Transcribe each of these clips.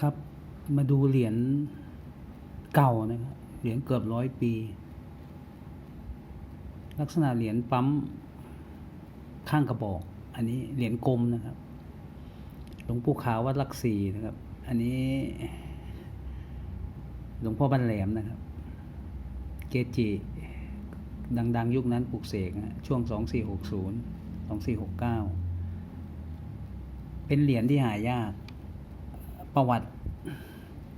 ครับ มาดูเหรียญเก่านะครับเหรียญเกือบร้อยปี ลักษณะเหรียญปั๊มข้างกระบอก อันนี้เหรียญกลมนะครับ หลวงปู่ขาววัดลักษีนะครับ อันนี้หลวงพ่อบันแหลมนะครับ เกจิ ดัง ๆ ยุคนั้นปลูกเสกนะช่วง 2460 2469 เป็นเหรียญที่หายาก ประวัติ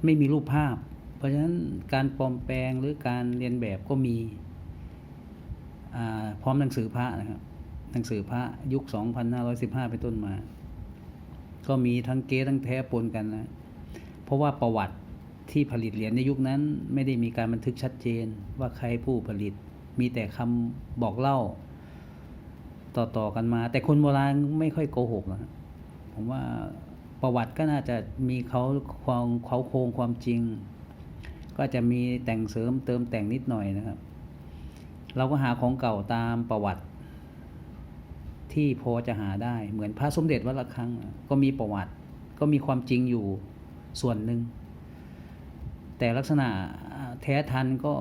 ไม่มีรูปภาพ เพราะฉะนั้นการปลอมแปลงหรือการเรียนแบบก็มีพร้อมหนังสือพระนะครับหนังสือพระยุค 2515 เป็นต้นมา ก็มีทั้งเก๊ทั้งแท้ปนกันนะเพราะว่าประวัติที่ผลิตเหรียญในยุคนั้น ไม่ได้มีการบันทึกชัดเจนว่าใครผู้ผลิต มีแต่คำบอกเล่า ต่อๆกันมา แต่คนโบราณไม่ค่อยโกหกนะผมว่า ประวัติก็น่าจะมีเขาความเขาโครงความจริง ก็จะมีแต่งเสริมเติมแต่งนิดหน่อยนะครับ เราก็หาของเก่าตามประวัติ ที่พอจะหาได้เหมือนพระสมเด็จวัดละคังก็มีประวัติ ก็มีความจริงอยู่ส่วนหนึ่งแต่ลักษณะแท้ทันก็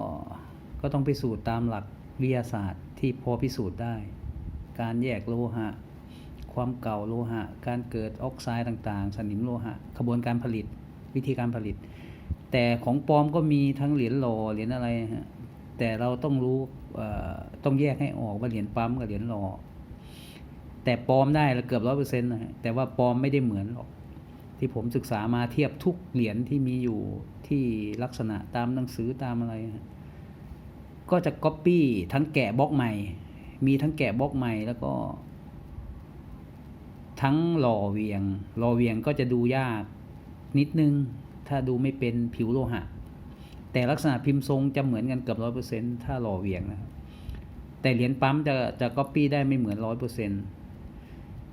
ก็ต้องพิสูจน์ตามหลักวิทยาศาสตร์ที่พอพิสูจน์ได้ การแยกโลหะ ความเก่าโลหะ การเกิดออกไซด์ต่างๆ สนิมโลหะขบวนการผลิตวิธีการผลิต แต่ของปลอมก็มีทั้งเหรียญหล่อเหรียญอะไรฮะแต่เราต้องรู้ต้องแยกให้ออกว่าเหรียญปั๊มกับเหรียญหล่อแต่ปลอมได้ละเกือบร้อยเปอร์เซ็นต์นะแต่ว่าปลอมไม่ได้เหมือนหรอกที่ผมศึกษามาเทียบทุกเหรียญที่มีอยู่ที่ลักษณะตามหนังสือตามอะไร ก็จะก๊อปปี้ทั้งแกะบล็อกใหม่ มีทั้งแกะบล็อกใหม่แล้วก็ ทั้งหล่อเวียงหล่อเวียงก็จะดูยากนิดนึง ถ้าดูไม่เป็นผิวโลหะ แต่ลักษณะพิมพ์ทรงจะเหมือนกันเกือบร้อยเปอร์เซ็นถ้าหล่อเวียงนะแต่เหรียญปั๊มจะจะก๊อปปี้ได้ไม่เหมือนร้อยเปอร์เซ็น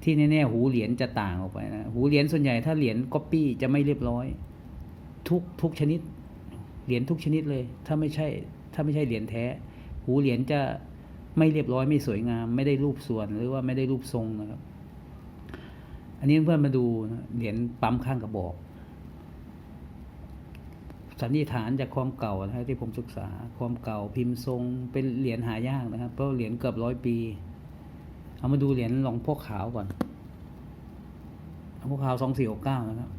ที่แน่ๆหูเหรียญจะต่างออกไปนะหูเหรียญส่วนใหญ่ถ้าเหรียญก๊อปปี้จะไม่เรียบร้อย ทุกทุกชนิดเหรียญทุกชนิดเลย ถ้าไม่ใช่ถ้าไม่ใช่เหรียญแท้ หูเหรียญจะไม่เรียบร้อยไม่สวยงาม ไม่ได้รูปส่วนหรือว่าไม่ได้รูปทรงนะครับ นนี้เพื่อนมาดูเหรียญปั๊มข้างกระบอก สันนิษฐานจากความเก่านะที่ผมศึกษาความเก่าพิมพ์ทรงเป็นเหรียญหายากนะครับ เพราะเหรียญเกือบร้อยปี เอามาดูเหรียญหลวงพ่อขาวก่อนหลวงพ่อขาวสองสี่หกเก้านะครับ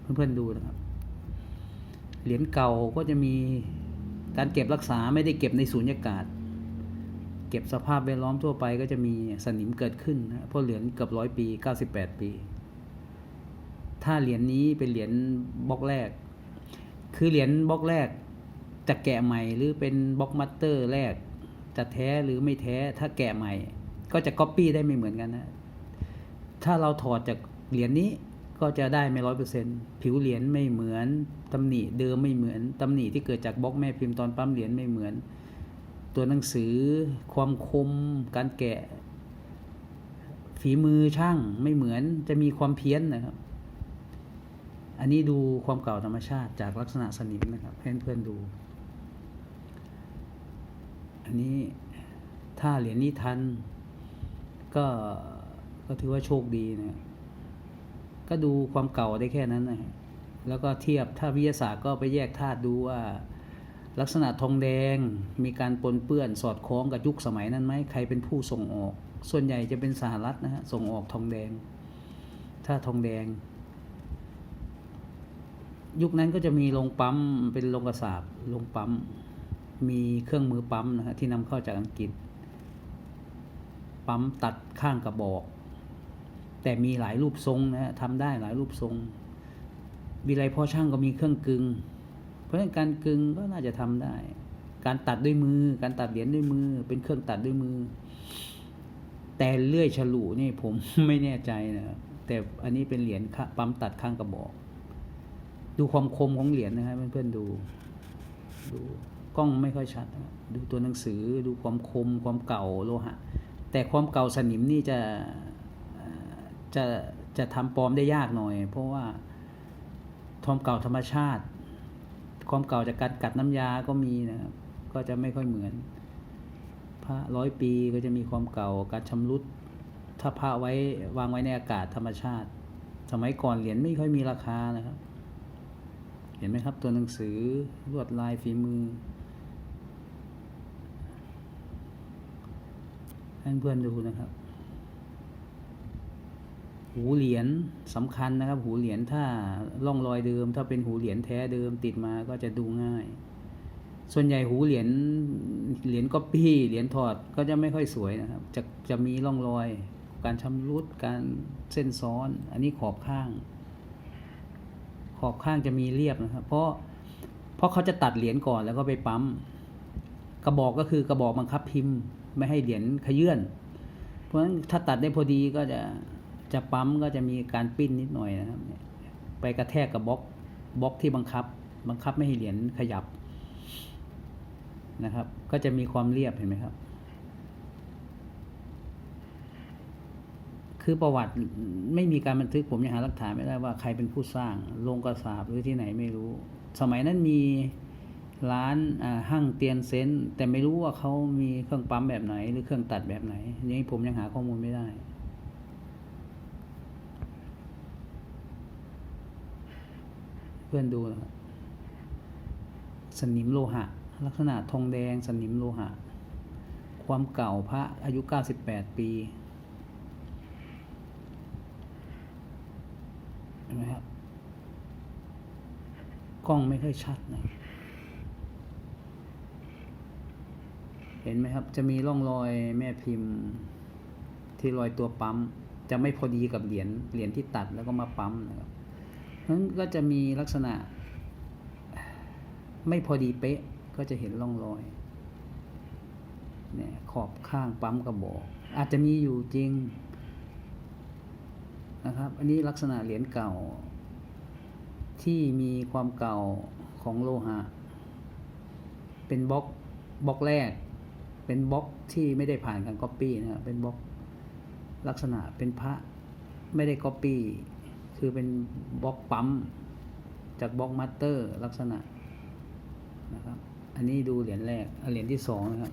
เพื่อนๆดูนะครับ เหรียญเก่าก็จะมีการเก็บรักษาไม่ได้เก็บในสูญญากาศ เก็บสภาพแวดล้อมทั่วไปก็จะมีสนิมเกิดขึ้นนะเพราะเหรียญเกือบร้อยปีเก้าสิบแปดปี ถ้าเหรียญนี้เป็นเหรียญบล็อกแรก คือเหรียญบล็อกแรกจะแกะใหม่หรือเป็นบล็อกมัตเตอร์แรก จะแท้หรือไม่แท้ถ้าแกะใหม่ ก็จะก๊อปปี้ได้ไม่เหมือนกันนะถ้าเราถอดจากเหรียญนี้ก็จะได้ไม่ร้อยเปอร์เซ็นต์ผิวเหรียญไม่เหมือนตำหนิเดิมไม่เหมือนตำหนิที่เกิดจากบล็อกแม่พิมพ์ตอนปั๊มเหรียญไม่เหมือน ตัวหนังสือ ความคม การแกะ ฝีมือช่างไม่เหมือนจะมีความเพี้ยนนะครับ อันนี้ดูความเก่าธรรมชาติจากลักษณะสนิมนะครับให้เพื่อนๆดู อันนี้ถ้าเหรียญนี้ทัน ก็ก็ถือว่าโชคดีนะก็ดูความเก่าได้แค่นั้นนะแล้วก็เทียบถ้าวิทยาศาสตร์ก็ไปแยกธาตุดูว่า ลักษณะทองแดงมีการปนเปื้อนสอดคล้องกับยุคสมัยนั้นไหมใครเป็นผู้ส่งออก ส่วนใหญ่จะเป็นสหรัฐนะฮะส่งออกทองแดง ถ้าทองแดง ยุคนั้นก็จะมีโรงปั๊มเป็นโรงกระสาบโรงปั๊มมีเครื่องมือปั๊มนะฮะที่นำเข้าจากอังกฤษ ปั๊มตัดข้างกระบอก แต่มีหลายรูปทรงนะฮะทำได้หลายรูปทรง วิไลพ่อช่างก็มีเครื่องกึง ราะฉะนั้นการกึงก็น่าจะทำได้ การตัดด้วยมือ การตัดเหรียญด้วยมือ เป็นเครื่องตัดด้วยมือ แต่เลื่อยฉลุนี่ผมไม่แน่ใจนะครับแต่อันนี้เป็นเหรียญปั๊มตัดข้างกระบอก ดูความคมของเหรียญนะครับเพื่อนๆดูดูกล้องไม่ค่อยชัด ดูตัวหนังสือดูความคมความเก่าโลหะ แต่ความเก่าสนิมนี่จะจะจะทำปลอมได้ยากหน่อย เพราะว่าความเก่าธรรมชาติ ความเก่าจากการกัดน้ำยาก็มีนะครับ ก็จะไม่ค่อยเหมือน พระร้อยปีก็จะมีความเก่าการชำรุด ถ้าพระไว้วางไว้ในอากาศธรรมชาติ สมัยก่อนเหรียญไม่ค่อยมีราคานะครับ เห็นไหมครับตัวหนังสือลวดลายฝีมือให้เพื่อนดูนะครับ หูเหรียญสำคัญนะครับ หูเหรียญถ้าล่องรอยเดิม ถ้าเป็นหูเหรียญแท้เดิมติดมาก็จะดูง่าย ส่วนใหญ่หูเหรียญเหรียญก๊อปปี้เหรียญถอดก็จะไม่ค่อยสวยนะครับ จะจะมีร่องรอย การชำรุดการเส้นซ้อน อันนี้ขอบข้าง ขอบข้างจะมีเรียบนะครับ เพราะเพราะเขาจะตัดเหรียญก่อนแล้วก็ไปปั๊มกระบอกก็คือกระบอกบังคับพิมพ์ ไม่ให้เหรียญขยื่นเพราะฉะนั้นถ้าตัดได้พอดีก็จะ จะปั๊มก็จะมีการปิ้นนิดหน่อยนะครับ ไปกระแทกกับบล็อกบล็อกที่บังคับ บังคับไม่ให้เหรียญขยับนะครับ ก็จะมีความเรียบเห็นไหมครับ คือประวัติไม่มีการบันทึกผมยังหาหลักฐานไม่ได้ว่าใครเป็นผู้สร้างโรงกระสาบหรือที่ไหนไม่รู้ สมัยนั้นมีร้านห้างเตียนเซนแต่ไม่รู้ว่าเขามีเครื่องปั๊มแบบไหน หรือเครื่องตัดแบบไหนนนี้ผมยังหาข้อมูลไม่ได้ เพื่อนดูนะสนิมโลหะ ลักษณะทองแดงสนิมโลหะ ความเก่าพระอายุ 98 ปีเห็นไหมครับกล้องไม่ค่อยชัดนะเห็นไหมครับ จะมีร่องรอยแม่พิมพ์ ที่รอยตัวปั๊ม จะไม่พอดีกับเหรียญเหรียญที่ตัดแล้วก็มาปั๊มนะครับ นั้นก็จะมีลักษณะ ไม่พอดีเป๊ะก็จะเห็นร่องรอยเนี่ยขอบข้างปั๊มกระบอก อาจจะมีอยู่จริงนะครับ อันนี้ลักษณะเหรียญเก่า ที่มีความเก่าของโลหะ เป็นบล็อกบล็อกแรก เป็นบล็อกที่ไม่ได้ผ่านการก๊อปปี้นะครับเป็นบล็อกลักษณะเป็นพระไม่ได้ก๊อปปี้ คือเป็นบล็อกปั๊ม จากบล็อกมัตเตอร์ลักษณะนะครับ อันนี้ดูเหรียญแรกเหรียญที่สองนะครับ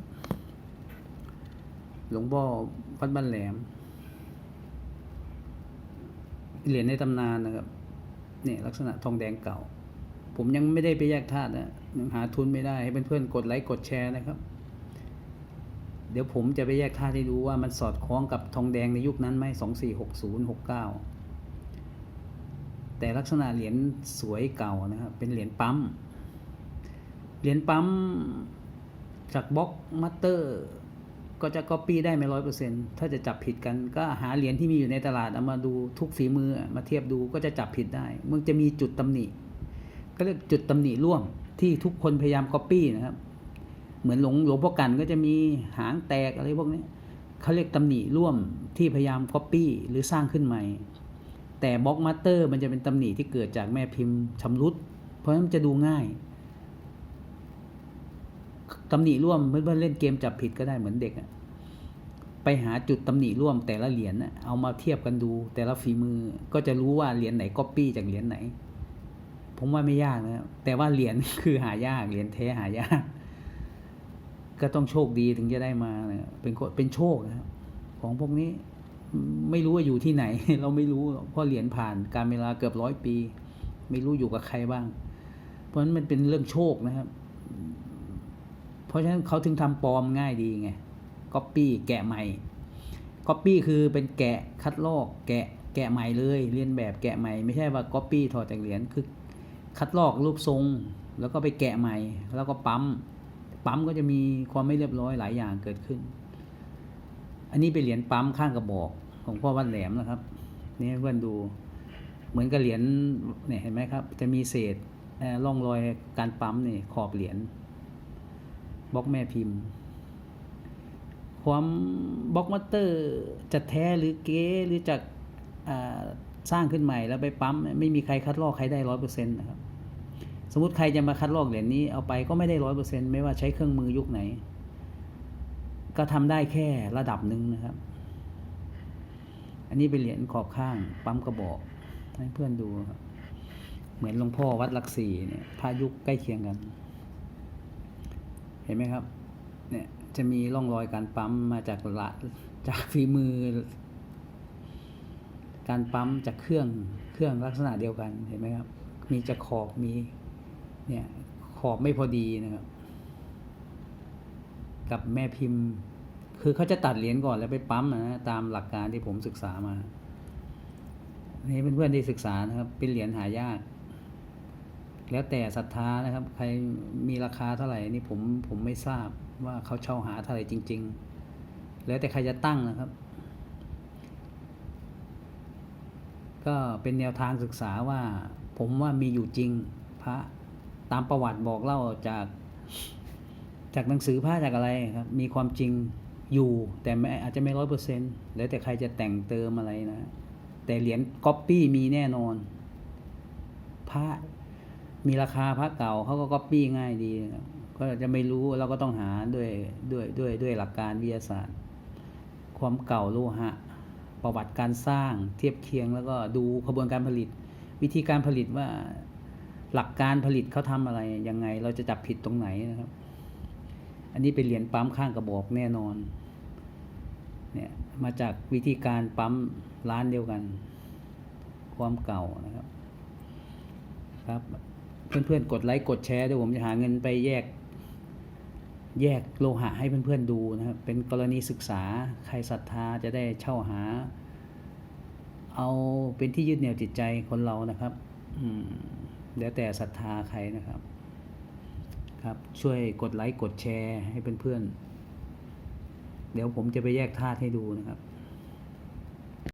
หลวงพ่อวัดบ้านแหลม เหรียญในตำนานนะครับเนี่ยลักษณะทองแดงเก่า ผมยังไม่ได้ไปแยกธาตุนะยังหาทุนไม่ได้ให้เพื่อนๆกดไลค์กดแชร์นะครับ เดี๋ยวผมจะไปแยกธาตุให้ดูว่ามันสอดคล้องกับทองแดงในยุคนั้นไหมสองสี่หกศูนย์หกเก้า แต่ลักษณะเหรียญสวยเก่านะครับ เป็นเหรียญปั๊ม เหรียญปั๊มจากบล็อกมัตเตอร์ ก็จะก๊อปปี้ได้ไม่ร้อยเปอร์เซ็นถ้าจะจับผิดกัน ก็หาเหรียญที่มีอยู่ในตลาดเอามาดูทุกฝีมือมาเทียบดูก็จะจับผิดได้ มันจะมีจุดตำหนิ ก็เรียกจุดตำหนิร่วมที่ทุกคนพยายามก๊อปปี้นะครับ เหมือนหลวงหลวงพ่อกันก็จะมีหางแตกอะไรพวกนี้เขาเรียกตำหนิร่วมที่พยายามก๊อปปี้หรือสร้างขึ้นใหม่ แต่บล็อกมัตเตอร์มันจะเป็นตำหนิที่เกิดจากแม่พิมพ์ชำรุด เพราะฉะนั้นมันจะดูง่ายตำหนิร่วมเพื่อนเล่นเกมจับผิดก็ได้เหมือนเด็กอะไปหาจุดตำหนิร่วมแต่ละเหรียญเอามาเทียบกันดู แต่ละฝีมือก็จะรู้ว่าเหรียญไหนก๊อปปี้จากเหรียญไหน ผมว่าไม่ยากนะแต่ว่าเหรียญคือหายากเหรียญแท้หายาก ก็ต้องโชคดีถึงจะได้มานะเป็นคนเป็นโชคนะของพวกนี้ ไม่รู้ว่าอยู่ที่ไหน เราไม่รู้เพราะเหรียญผ่านการเวลาเกือบร้อยปี ไม่รู้อยู่กับใครบ้าง เพราะฉะนั้นมันเป็นเรื่องโชคนะครับ เพราะฉะนั้นเขาถึงทำปลอมง่ายดีไงก๊อปปี้แกะใหม่ก๊อปปี้คือเป็นแกะคัดลอก แกะแกะใหม่เลยเรียนแบบแกะใหม่ ไม่ใช่ว่าก๊อปปี้ถอดจากเหรียญคือ คัดลอกรูปทรง แล้วก็ไปแกะใหม่ แล้วก็ปั๊มปั๊มก็จะมีความไม่เรียบร้อยหลายอย่างเกิดขึ้น อันนี้เป็นเหรียญปั๊มข้างกระบอกของพ่อวัดแหลมนะครับนี่เพื่อนดูเหมือนกับเหรียญเนี่ยเห็นไหมครับ จะมีเศษร่องรอยการปั๊มนี่ขอบเหรียญบล็อกแม่พิมพ์ ความบล็อกมัตเตอร์จะแท้หรือเก๊หรือจากสร้างขึ้นใหม่แล้วไปปั๊มไม่มีใครคัดลอกใครได้ร้อยเปอร์เซ็นต์นะครับ สมมติใครจะมาคัดลอกเหรียญนี้เอาไปก็ไม่ได้ร้อยเปอร์เซ็นต์ไม่ว่าใช้เครื่องมือยุคไหน ก็ทำได้แค่ระดับหนึ่งนะครับ อันนี้เป็นเหรียญขอบข้าง ปั๊มกระบอก ให้เพื่อนดูครับเหมือนหลวงพ่อวัดหลักสี่เนี่ยพายุคใกล้เคียงกัน เห็นไหมครับ เนี่ยจะมีร่องรอยการปั๊มมาจากละจากฝีมือ การปั๊มจากเครื่องเครื่องลักษณะเดียวกันเห็นไหมครับ มีจะขอบมี เนี่ยขอบไม่พอดีนะครับ กับแม่พิมพ์ คือเขาจะตัดเหรียญก่อนแล้วไปปั๊มนะตามหลักการที่ผมศึกษามานี่เป็นเพื่อนที่ศึกษานะครับ เป็นเหรียญหายาก แล้วแต่ศรัทธานะครับ ใครมีราคาเท่าไหร่นี่ผมผมไม่ทราบว่าเขาเช่าหาเท่าไหร่จริง ๆ แล้วแต่ใครจะตั้งนะครับ ก็เป็นแนวทางศึกษาว่า ผมว่ามีอยู่จริงพระตามประวัติบอกเล่าจาก จากหนังสือพระจากอะไรครับ มีความจริง อยู่แต่ไม่อาจจะไม่ร้อยเปอร์เซ็นต์แล้วแต่ใครจะแต่งเติมอะไรนะ แต่เหรียญก๊อปปี้มีแน่นอน พระมีราคาพระเก่าเขาก็ก๊อปปี้ง่ายดี ก็จะไม่รู้เราก็ต้องหาด้วยด้วยด้วยด้วยหลักการวิทยาศาสตร์ ความเก่าโลหะ ประวัติการสร้างเทียบเคียงแล้วก็ดูขบวนการผลิต วิธีการผลิตว่าหลักการผลิตเขาทำอะไรยังไง เราจะจับผิดตรงไหนนะครับ อันนี้เป็นเหรียญปั๊มข้างกระบอกแน่นอน เนี่ยมาจากวิธีการปั๊มร้านเดียวกัน ความเก่านะครับ ครับเพื่อนๆกดไลค์กดแชร์ด้วยผมจะหาเงินไปแยก แยกโลหะให้เพื่อนๆดูนะครับ เป็นกรณีศึกษาใครศรัทธาจะได้เช่าหา เอาเป็นที่ยึดเหนี่ยวจิตใจคนเรานะครับ อืมแล้วแต่ศรัทธาใครนะครับ ครับช่วยกดไลค์กดแชร์ให้เพื่อนๆ เดี๋ยวผมจะไปแยกธาตุให้ดูนะครับ